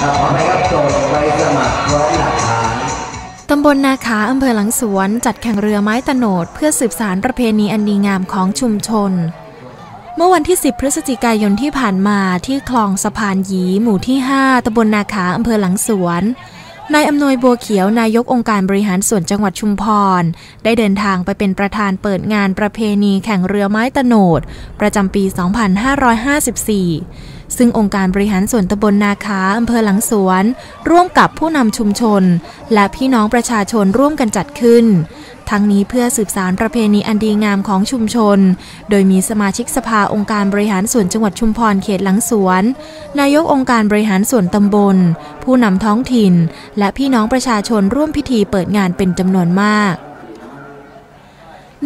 ขอไปรับโจทย์ใบสมัครพร้อมหลักฐานตำบลนาขาอำเภอหลังสวน จัดแข่งเรือไม้ตะโนด เพื่อสืบสารประเพณีอันดีงามของชุมชน เมื่อวันที่ 10 พฤศจิกายนที่ผ่านมาที่คลองสะพานหยีหมู่ที่ 5ตำบลนาขาอำเภอหลังสวน นายอำนวยบัวเขียวนายกองค์การบริหารส่วนจังหวัดชุมพร ได้เดินทางไปเป็นประธานเปิดงานประเพณีแข่งเรือไม้ตะโนด ประจำปี 2554 ซึ่งองค์การบริหารส่วนตำบลนาคาอำเภอหลังสวน ร่วมกับผู้นำชุมชน และพี่น้องประชาชนร่วมกันจัดขึ้น ทั้งนี้เพื่อสืบสารประเพณีอันดีงามของชุมชน โดยมีสมาชิกสภาองค์การบริหารส่วนจังหวัดชุมพรเขตหลังสวน นายกองค์การบริหารส่วนตำบล ผู้นำท้องถิ่น และพี่น้องประชาชนร่วมพิธีเปิดงานเป็นจำนวนมาก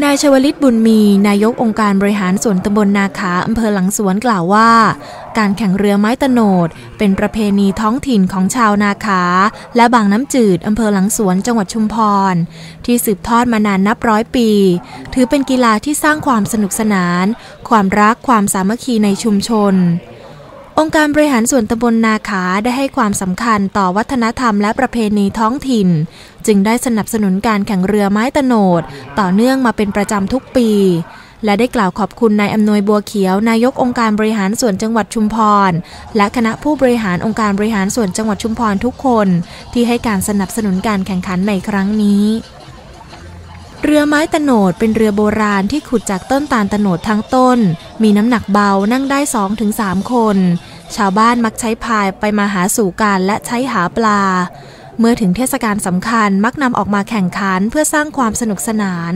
นายชวลิตบุญมี นายกองค์การบริหารส่วนตำบลนาขาอำเภอหลังสวนกล่าวว่า การแข่งเรือไม้ตะโนด เป็นประเพณีท้องถิ่นของชาวนาขา และบางน้ำจืดอำเภอหลังสวนจังหวัดชุมพร ที่สืบทอดมานานนับร้อยปี ถือเป็นกีฬาที่สร้างความสนุกสนาน ความรักความสามัคคีในชุมชนองค์การบริหารส่วนตำบลนาขาได้ให้ความสำคัญต่อวัฒนธรรมและประเพณีท้องถิ่น จึงได้สนับสนุนการแข่งเรือไม้ตะโนด ต่อเนื่องมาเป็นประจำทุกปี และได้กล่าวขอบคุณนายอำนวยบัวเขียวนายกองค์การบริหารส่วนจังหวัดชุมพร และคณะผู้บริหารองค์การบริหารส่วนจังหวัดชุมพรทุกคน ที่ให้การสนับสนุนการแข่งขันในครั้งนี้เรือไม้ตะโนดเป็นเรือโบราณที่ขุดจากต้นตาลตะโนดทั้งต้น มีน้ำหนักเบานั่งได้ 2-3 คน ชาวบ้านมักใช้พายไปมาหาสู่กันและใช้หาปลา เมื่อถึงเทศกาลสำคัญมักนำออกมาแข่งขันเพื่อสร้างความสนุกสนาน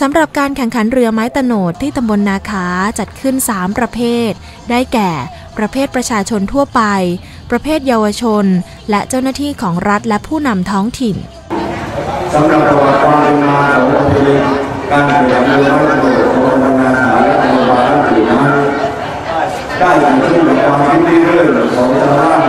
สำหรับการแข่งขันเรือไม้ตโนดที่ตำบลนาคาจัดขึ้น 3 ประเภท ได้แก่ ประเภทประชาชนทั่วไป ประเภทเยาวชน และเจ้าหน้าที่ของรัฐและผู้นำท้องถิ่นสำหรับประวัติความเป็นมาของประเพณีการแข่งขันเรือไม้ตโนดตำบลนาขาและตำบลบางน้ำจืดนั้นได้ยู่ขึ้นจากความคิดเริ่มของชาวบ้าน